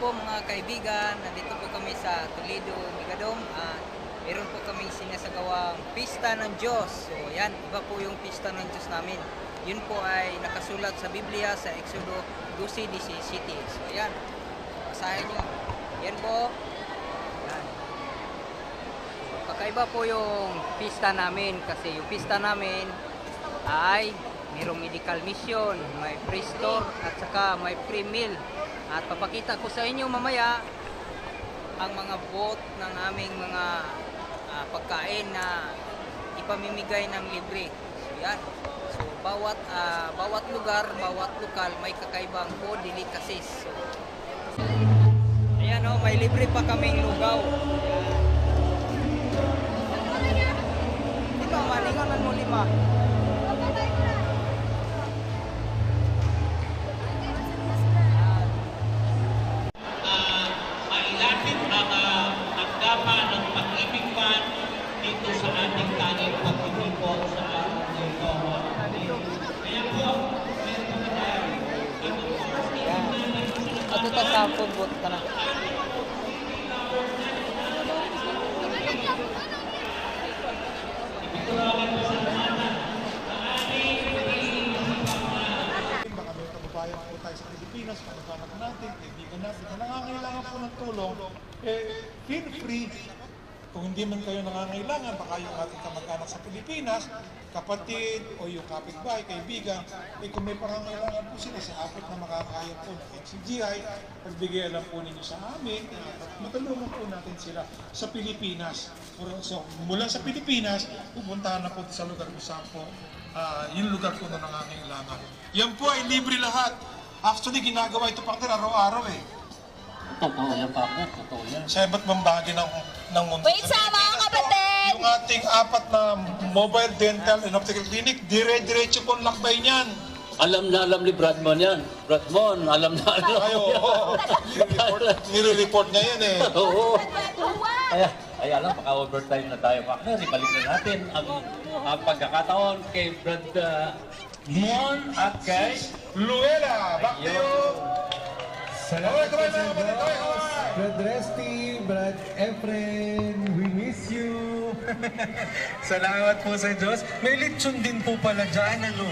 po mga kaibigan, nandito po kami sa Toledo, Migadom at meron po kami sinasagawang Pista ng Diyos. So yan, iba po yung Pista ng Diyos namin. Yun po ay nakasulat sa Biblia sa Exodo 12.17. So yan, basahin nyo. Yan po. Yan. Kakaiba po yung pista namin kasi yung pista namin ay mayroong medical mission, may free store at saka may free meal. At papakita ko sa inyo mamaya ang mga bot ng aming mga ah, pagkain na ipamimigay ng libre. So yan. So bawat ah, bawat lugar, bawat lokal may kakaibang food delicacies. So, ayan oh, may libre pa kaming lugaw. Ito, maninganan mo lima. Natin, na nangangailangan po ng tulong, eh, feel free. Kung hindi man kayo nangangailangan, baka yung ating kamag-anak sa Pilipinas, kapatid o yung kapitbahay, kaibigan, eh kung may pangangailangan po sila sa apat na makakaya po ng NCGI, pagbigay lang po ninyo sa amin, at matulungan po natin sila sa Pilipinas. So, mula sa Pilipinas, pupuntahan na po sa lugar kung saan po ah, yung lugar po na nangangailangan. Yan po ay libre lahat. Actually, ginagawa ito pa araw-araw eh. Totoo yan, Papa. Totoo yan. Sa iba't ibang bahagi ng, ng mundo. Wait sa mga kapatid! Yung ating apat na mobile dental and optical clinic, dire-diretso po ang lakbay niyan. Alam na alam ni Bradmon yan. Bradmon, alam na alam Ay, oo. yan. Nire-report, nire-report niya yan eh. Oo. Kaya, kaya lang, paka-overtime na tayo, partner. Ibalik na natin ang, ang pagkakataon kay Brad uh, Mon at kay Luella, back to you. Kaway, kaway mga kapatid, kaway. Brad Resty, Brad Efren, we miss you. Salamat po sa Diyos. May lechon din po pala dyan, ano?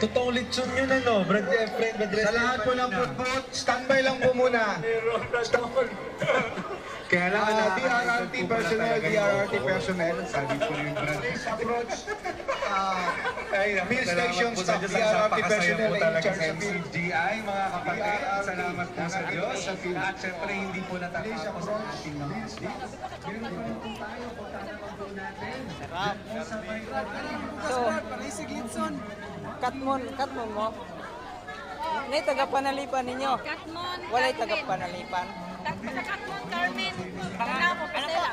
Totoong lechon yun, ano? Brad Efren, Brad Resty. Sa lahat po ng football, standby lang po muna. Kaya lang, Ah, DRRT personnel, DRRT personnel, sabi po yung Brad. Approach, ah, Ay, Mill salamat station po sa staff. DRRT personnel in talaga charge sa. MCGI, mga kapatid. Salamat po sa Diyos. At syempre, hindi po natatapos ang ating mga mistakes. Meron pa rin po tayo, punta naman po natin. Sarap. Sabay pa rin. So, katmon, katmon mo. Nay tagapanalipan ninyo. Katmon, Walay Carmen. tagapanalipan. Tag- Katmon, Carmen. Ano po, Pasela?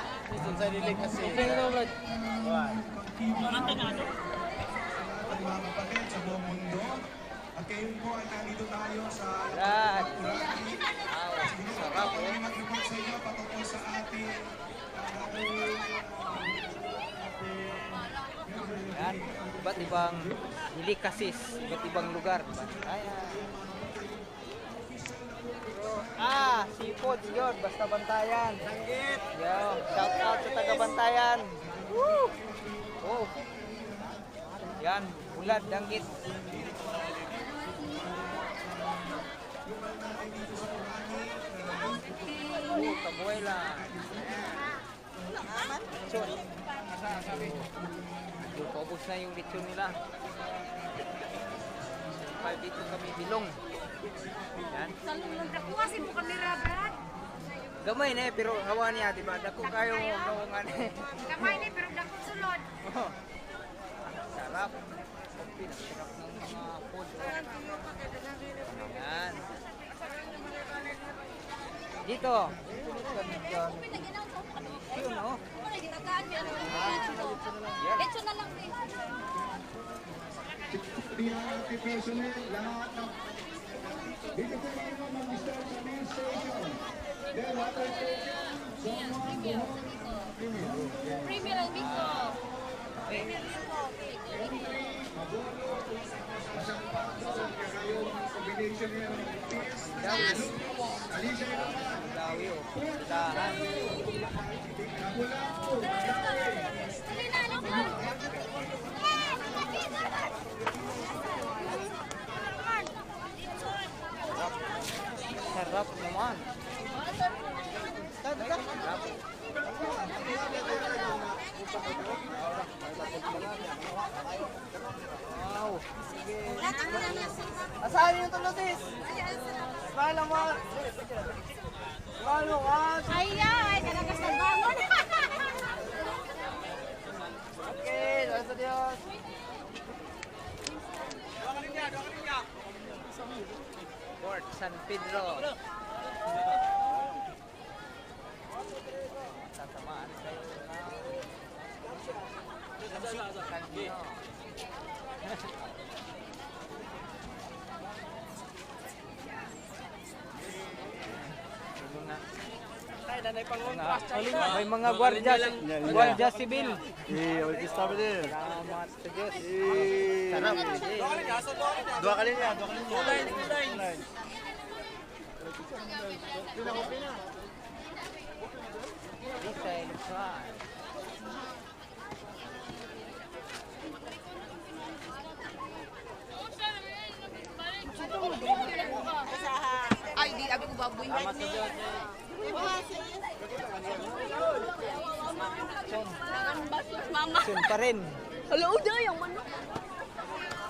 At mga kapatid sa buong mundo, at po ay nandito tayo sa. Wow, sarap oh. Kami mag-report sa inyo patungkol sa ating Yan. Iba't ibang delicacies, iba't ibang lugar. Ayan. Ah, seafood yun, basta bantayan. Danggit. Yo, shout out sa taga bantayan. Woo! Oh. Yan, bulad, danggit. Oh, kabuela. Lechon. Yung paubos na yung lechon nila. Pag dito kami bilong. Yan. Salungan ka. Kuhasin mo kamera, Brad. Gamay na eh, pero hawa niya, di ba? Dako kayo kawangan eh. Kamay ni, pero dakot sulod. Oh. Ang sarap. Ang pinasarap ng mga food. oh. Yan. Dito. Yun, oh. Yan. Lecho na lang din. DRRT personnel, lahat ng dito ng Mr. Samin Station. Then, what are you doing? Premier. Premier. Premier and Biko. Premier Biko. Combination niya ng Pierce. Alicia yun naman. Dawi o. Dahan. Nakula po. Dawi. Sarap naman. Wow. Asahan yung tulutis? Smile mo. Smile mo, one. Ay, ay, kalagas ng bangon. Okay, salamat sa Diyos. San Pedro. Tatamaan kayo ng kanino. May mga Ay, nanay pang mga, may mga gwardiya, gwardiya sibil. Eh, wala ki stop din. Salamat sa Diyos. Sarap. Eh, Dua kali niya, dua kali niya. Line, line. Isa Luzon. Ay, di, abi ko baboy. Mama. Sun pa rin. Hello, udah yang mana?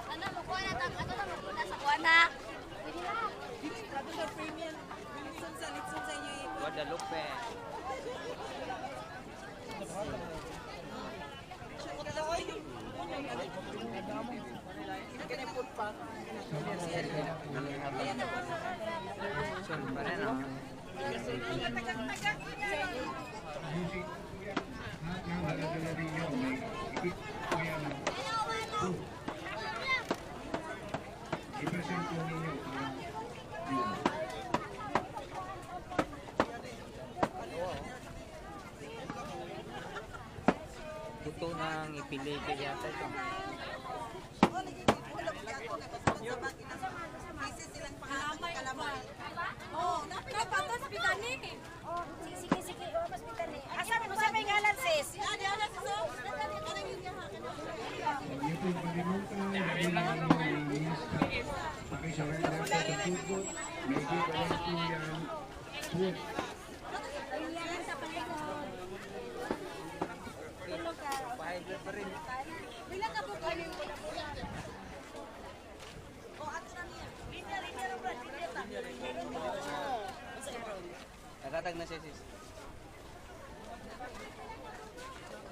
Ano, makuha na tang, ano na, makuha na sa kuha na. Guadalupe. Tegak-tegak. Natatag na siya sis.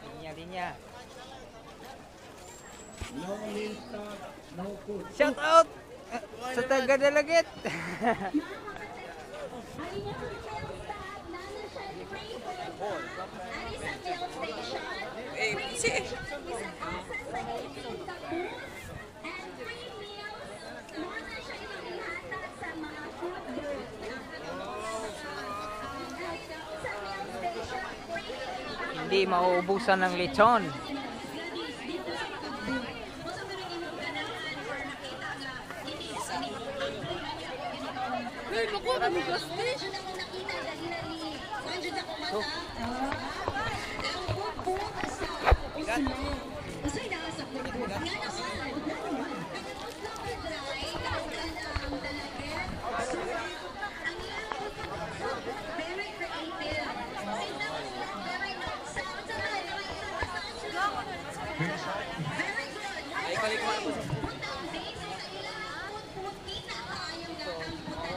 Linya, linya. No lista, no food. Shout out sa taga Dalagit. Hindi mauubusan ng lechon.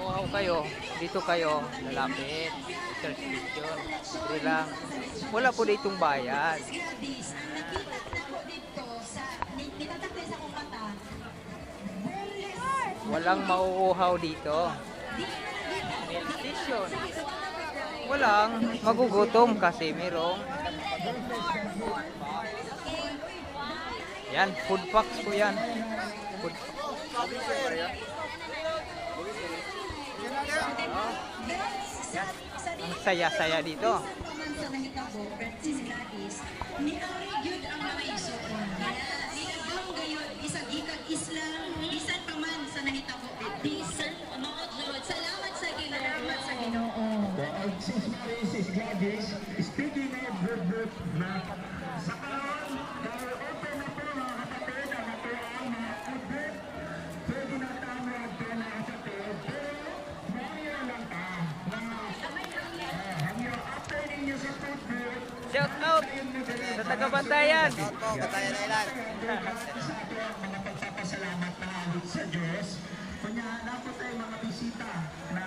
Wow kayo, dito kayo, lalapit. Church station. Dito lang. Wala po ditong bayad. Walang mauuhaw dito. Milk station. Walang magugutom kasi merong Yan, food packs po yan. Food Yan. Ang saya-saya dito. sa nahitabo, Francis Gladys, ni Ari Gyud ang naisip ko. Nilabang gayon, isang ikag Islam, bisan pa man sa nahitabo. Bisan, mga Lord, salamat sa Ginoo. Salamat sa Ginoo. Sis Marisis, Gladys, speaking of good book taga-bantayan. isa ito ang mga pagpapasalamat na halit sa Diyos. Kunya, napot tayo mga bisita na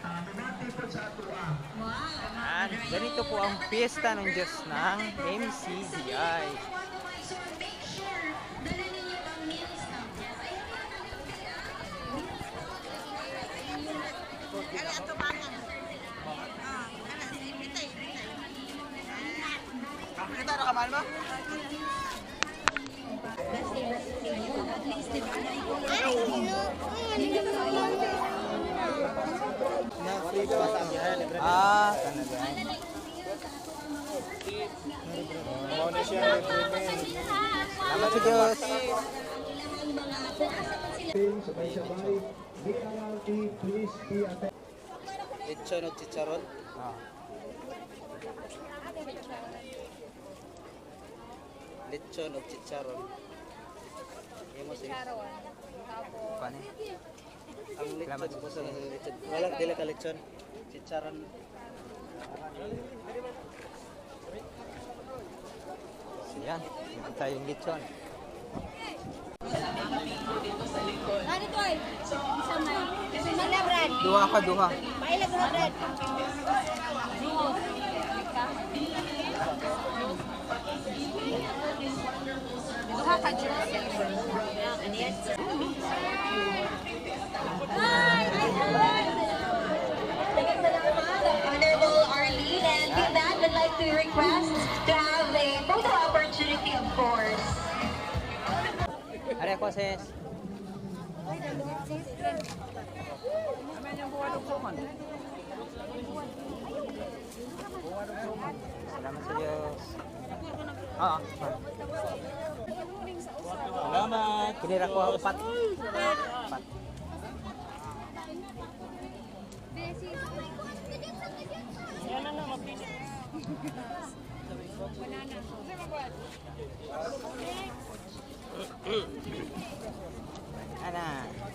uh, bumati po sa atua. Yan, ganito po ang piyesta ng Diyos ng MCDI. So make sure, dala ninyo ang meals na. Ah, talaga. Salamat sa Diyos. Sabay-sabay, BRT, please be attentive. Lechon o chicharon. Ah. Lechon o chicharon. Imo sis. Paano? Ang Salamat. lechon ko sa lechon. Wala dili ka lechon. Chicharon. Yan, ito tayong lechon. Ano to eh? Isa may. Mana Brad? Duha ka, duha. Pailag na Brad. Ko, sis. Salamat sa Diyos. Oo. Salamat. Kinira ko 嗯嗯，嗯、嗯嗯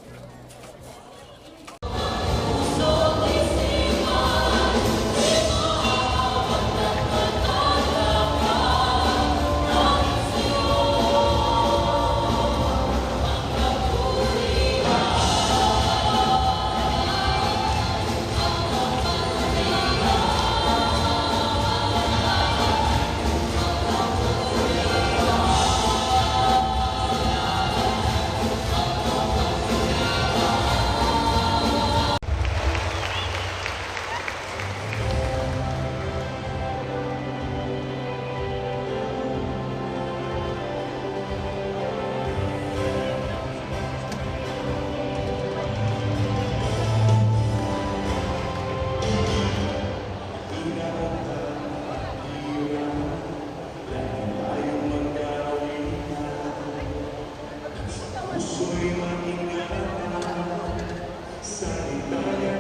apat. Apat. Ana. Pagpatibok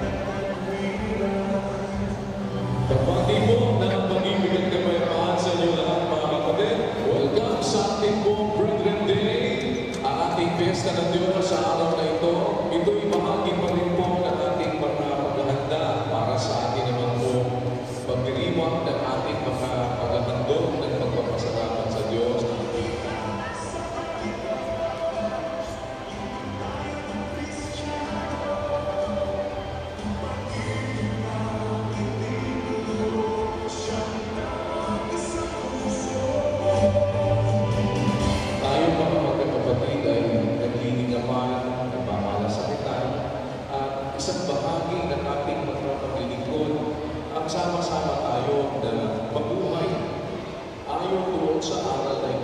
sa araw ay